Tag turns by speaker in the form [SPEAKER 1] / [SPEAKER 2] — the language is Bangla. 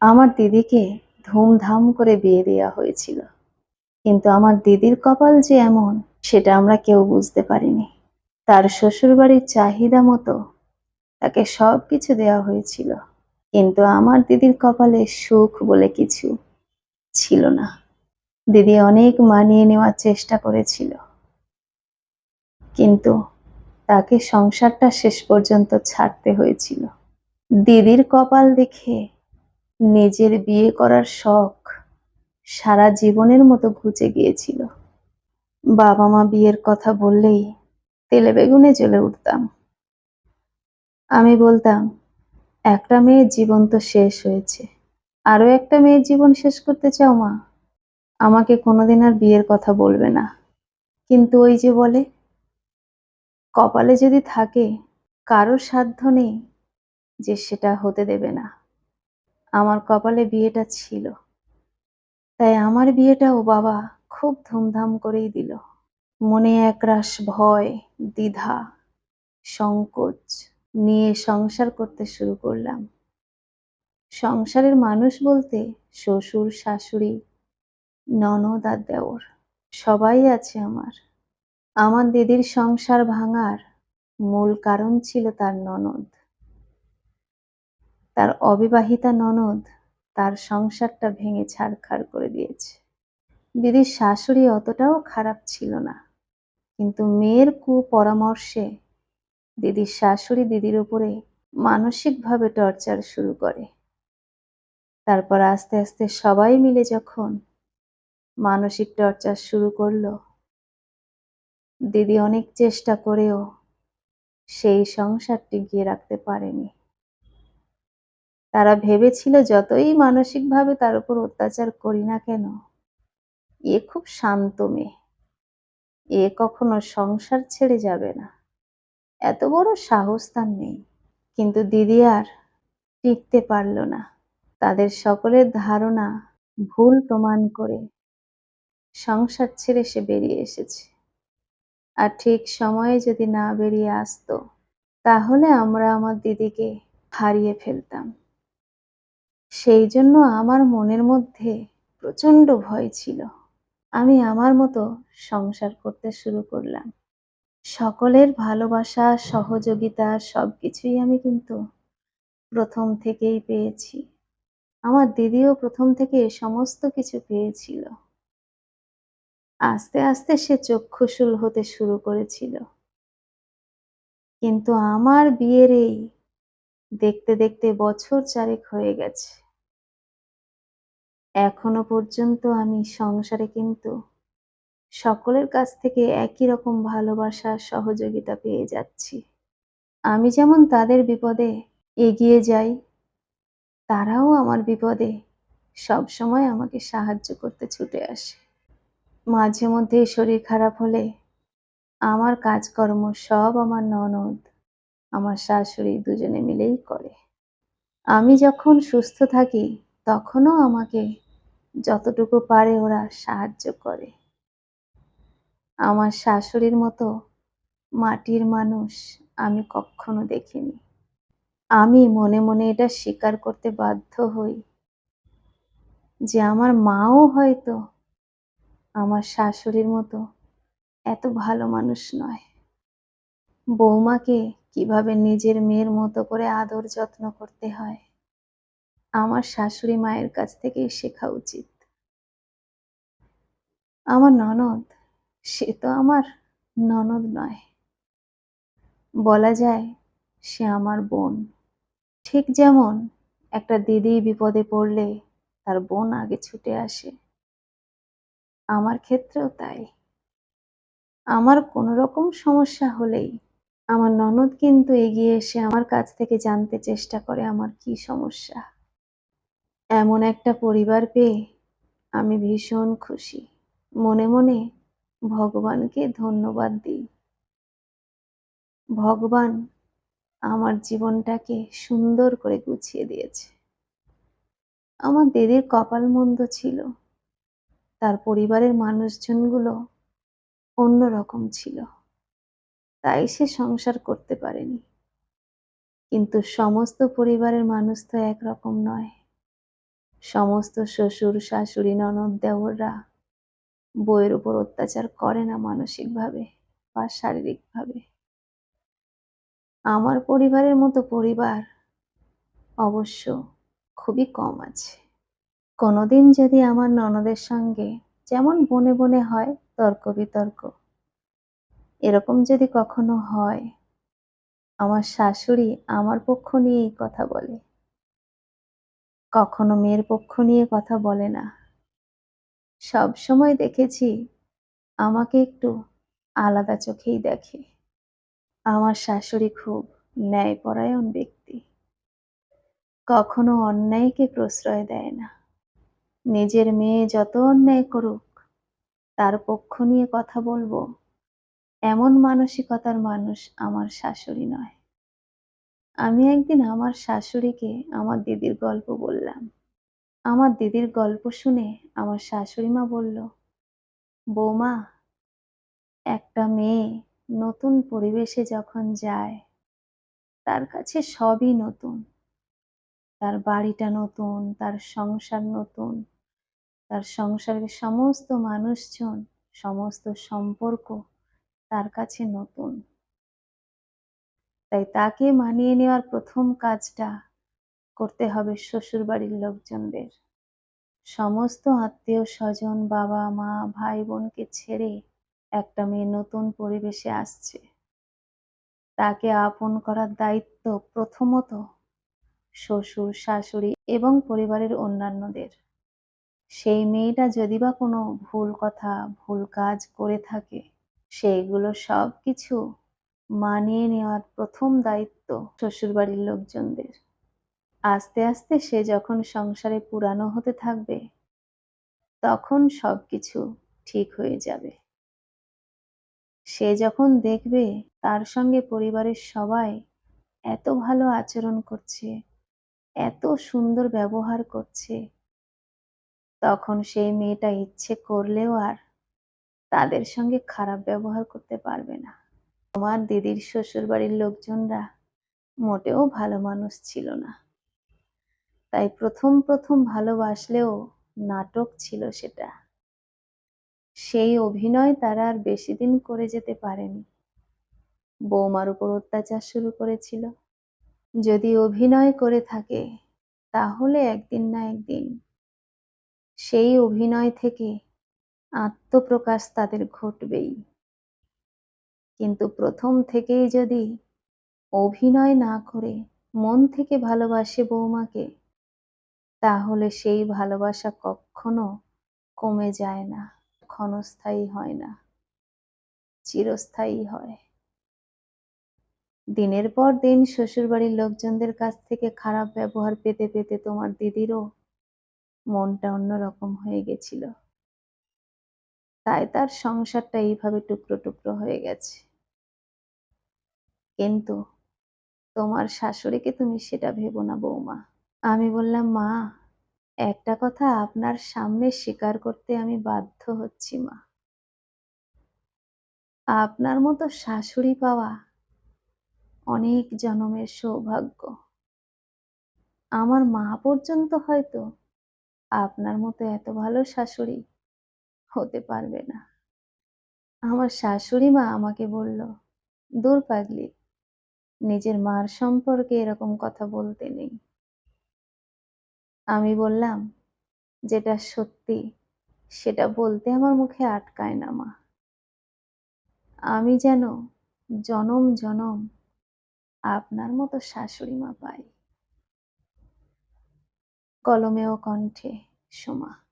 [SPEAKER 1] আমার দিদিকে ধুমধাম করে বিয়ে দেওয়া হয়েছিল। কিন্তু আমার দিদির কপাল যে এমন, সেটা আমরা কেউ বুঝতে পারিনি। তার শ্বশুরবাড়ির চাহিদা মতো তাকে সব কিছু দেওয়া হয়েছিল। কিন্তু আমার দিদির কপালে সুখ বলে কিছু ছিল না। দিদি অনেক মানিয়ে নেওয়ার চেষ্টা করেছিল। কিন্তু তাকে সংসারটা শেষ পর্যন্ত ছাড়তে হয়েছিল। দিদির কপাল দেখে নিজের বিয়ে করার শখ সারা জীবনের মতো ঘুচে গিয়েছিল। বাবা মা বিয়ের কথা বললেই তেলে বেগুনে জ্বলে উঠতাম। আমি বলতাম, একটা মেয়ের জীবন তো শেষ হয়েছে। আরও একটা মেয়ের জীবন শেষ করতে চাও মা? আমাকে কোনোদিন আর বিয়ের কথা বলবে না। কিন্তু ওই যে বলে, কপালে যদি থাকে, কারও সাধ্য নেই যে সেটা হতে দেবে না। আমার কপালে বিয়েটা ছিল। তাই আমার বিয়েটাও বাবা খুব ধুমধাম করেই দিল। মনে একরাশ ভয়, দ্বিধা, সংকোচ নিয়ে সংসার করতে শুরু করলাম। সংসারের মানুষ বলতে শ্বশুর, শাশুড়ি, ননদ আর দেওর। সবাই আছে আমার। আমার দিদির সংসার ভাঙার মূল কারণ ছিল তার ননদ। তার অবিবাহিতা ননদ তার সংসারটা ভেঙে ছাড়খাড় করে দিয়েছে। দিদির শাশুড়ি অতটাও খারাপ ছিল না, কিন্তু মেয়ের কু পরামর্শে দিদির শাশুড়ি দিদির উপরে মানসিকভাবে টর্চার শুরু করে। তারপর আস্তে আস্তে সবাই মিলে যখন মানসিক টর্চার শুরু করল, দিদি অনেক চেষ্টা করেও সেই সংসারটি গিয়ে রাখতে পারেনি। তারা ভেবেছিল যতই মানসিকভাবে তার উপর অত্যাচার করি না কেন, এ খুব শান্ত মেয়ে। এ কখনো সংসার ছেড়ে যাবে না। এত বড় সাহস তার নেই। কিন্তু দিদি আর টিকতে পারল না। তাদের সকলের ধারণা ভুল প্রমাণ করে সংসার ছেড়ে সে বেরিয়ে এসেছে। আর ঠিক সময়ে যদি না বেরিয়ে আসতো, তাহলে আমরা আমার দিদিকে হারিয়ে ফেলতাম। সেই জন্য আমার মনের মধ্যে প্রচণ্ড ভয় ছিল। আমি আমার মতো সংসার করতে শুরু করলাম। সকলের ভালোবাসা, সহযোগিতা, সবকিছুই আমি কিন্তু প্রথম থেকেই পেয়েছি। আমার দিদিও প্রথম থেকে সমস্ত কিছু পেয়েছিল। আস্তে আস্তে সে চক্ষুশূল হতে শুরু করেছিল। কিন্তু আমার বিয়ের এই দেখতে দেখতে বছর চারেক হয়ে গেছে। এখনও পর্যন্ত আমি সংসারে কিন্তু সকলের কাছ থেকে একই রকম ভালোবাসা, সহযোগিতা পেয়ে যাচ্ছি। আমি যেমন তাদের বিপদে এগিয়ে যাই, তারাও আমার বিপদে সব সময় আমাকে সাহায্য করতে ছুটে আসে। মাঝে মধ্যে শরীর খারাপ হলে আমার কাজকর্ম সব আমার ননদ, আমার শাশুড়ি দুজনে মিলেই করে। আমি যখন সুস্থ থাকি তখনও আমাকে যতটুকু পারে ওরা সাহায্য করে। আমার শাশুড়ির মতো মাটির মানুষ আমি কখনো দেখিনি। আমি মনে মনে এটা স্বীকার করতে বাধ্য হই যে আমার মাও হয়তো আমার শাশুড়ির মতো এত ভালো মানুষ নয়। বৌমাকে কীভাবে নিজের মেয়ের মতো করে আদর যত্ন করতে হয়? আমার শাশুড়ি মায়ের কাছ থেকেই শেখা উচিত। আমার ননদ, সে তো আমার ননদ নয়। বলা যায়, সে আমার বোন। ঠিক যেমন একটা দিদি বিপদে পড়লে তার বোন আগে ছুটে আসে। আমার ক্ষেত্রেও তাই। আমার কোনো রকম সমস্যা হলেই আমার ননদ কিন্তু এগিয়ে এসে আমার কাছ থেকে জানতে চেষ্টা করে আমার কি সমস্যা। এমন একটা পরিবার পেয়ে আমি ভীষণ খুশি। মনে মনে ভগবানকে ধন্যবাদ দিই। ভগবান আমার জীবনটাকে সুন্দর করে গুছিয়ে দিয়েছে। আমার দিদির কপাল মন্দ ছিল। তার পরিবারের মানুষজনগুলো অন্যরকম ছিল। তাই সে সংসার করতে পারেনি। কিন্তু সমস্ত পরিবারের মানুষ তো একরকম নয়। সমস্ত শ্বশুর, শাশুড়ি, ননদ, দেওররা বইয়ের উপর অত্যাচার করে না মানসিকভাবে বা শারীরিকভাবে। আমার পরিবারের মতো পরিবার অবশ্য খুবই কম আছে। কোনোদিন যদি আমার ননদের সঙ্গে যেমন বনে বনে হয় তর্ক বিতর্ক, এরকম যদি কখনো হয়, আমার শাশুড়ি আমার পক্ষ নিয়েই কথা বলে। কখনো মেয়ের পক্ষ নিয়ে কথা বলে না। সব সময় দেখেছি আমাকে একটু আলাদা চোখেই দেখে। আমার শাশুড়ি খুব ন্যায়পরায়ণ ব্যক্তি। কখনো অন্যায়কে প্রশ্রয় দেয় না। নিজের মেয়ে যত অন্যায় করুক, তার পক্ষ নিয়ে কথা বলব, এমন মানসিকতার মানুষ আমার শাশুড়ি নয়। আমি একদিন আমার শাশুড়িকে আমার দিদির গল্প বললাম। আমার দিদির গল্প শুনে আমার শাশুড়ি মা বলল, বৌমা, একটা মেয়ে নতুন পরিবেশে যখন যায়, তার কাছে সবই নতুন। তার বাড়িটা নতুন, তার সংসার নতুন, তার সংসারের সমস্ত মানুষজন, সমস্ত সম্পর্ক তার কাছে নতুন। তাই তাকে মানিয়ে নেওয়ার প্রথম কাজটা করতে হবে শ্বশুর বাড়ির লোকজনদের। সমস্ত আত্মীয় স্বজন, বাবা, মা, ভাই বোনকে ছেড়ে একটা মেয়ে নতুন পরিবেশে আসছে। তাকে আপন করার দায়িত্ব প্রথমত শ্বশুর, শাশুড়ি এবং পরিবারের অন্যান্যদের। সেই মেয়েটা যদি বা কোনো ভুল কথা, ভুল কাজ করে থাকে, সেইগুলো সব কিছু মানিয়ে নেওয়ার প্রথম দায়িত্ব শ্বশুরবাড়ির লোকজনদের। আস্তে আস্তে সে যখন সংসারে পুরানো হতে থাকবে, তখন সবকিছু ঠিক হয়ে যাবে। সে যখন দেখবে তার সঙ্গে পরিবারের সবাই এত ভালো আচরণ করছে, এত সুন্দর ব্যবহার করছে, তখন সেই মেয়েটা ইচ্ছে করলেও আর তাদের সঙ্গে খারাপ ব্যবহার করতে পারবে না। তোমার দিদির শ্বশুর বাড়ির লোকজনরা মোটেও ভালো মানুষ ছিল না। তাই প্রথম প্রথম ভালোবাসলেও নাটক ছিল সেটা। সেই অভিনয় তারা আর বেশি দিন করে যেতে পারেনি। বৌমার উপর অত্যাচার শুরু করেছিল। যদি অভিনয় করে থাকে, তাহলে একদিন না একদিন সেই অভিনয় থেকে আত্মপ্রকাশ তাদের ঘটবেই। কিন্তু প্রথম থেকেই যদি অভিনয় না করে মন থেকে ভালোবাসে বৌমাকে, তাহলে সেই ভালোবাসা কখনো কমে যায় না, ক্ষণস্থায়ী হয় না, চিরস্থায়ী হয়। দিনের পর দিন শ্বশুরবাড়ির লোকজনদের কাছ থেকে খারাপ ব্যবহার পেতে পেতে তোমার দিদিরও মনটা অন্যরকম হয়ে গেছিল। তাই তার সংসারটা এইভাবে টুকরো টুকরো হয়ে গেছে। কিন্তু তোমার শাশুড়িকে তুমি সেটা ভেবো না, বৌমা। আমি বললাম, মা, একটা কথা আপনার সামনে স্বীকার করতে আমি বাধ্য হচ্ছি, মা। আপনার মতো শাশুড়ি পাওয়া অনেক জনমের সৌভাগ্য। আমার মা পর্যন্ত হয়তো আপনার মতো এত ভালো শাশুড়ি হতে পারবে না। আমার শাশুড়ি মা আমাকে বলল, দূর পাগলি নিজের মার সম্পর্কে এরকম কথা বলতে নেই। আমি বললাম, যেটা সত্যি, সেটা বলতে আমার মুখে আটকায় না, মা। আমি যেন জনম জনম আপনার মতো শাশুড়ি মা পাই। কলমে ও কণ্ঠে, সোমা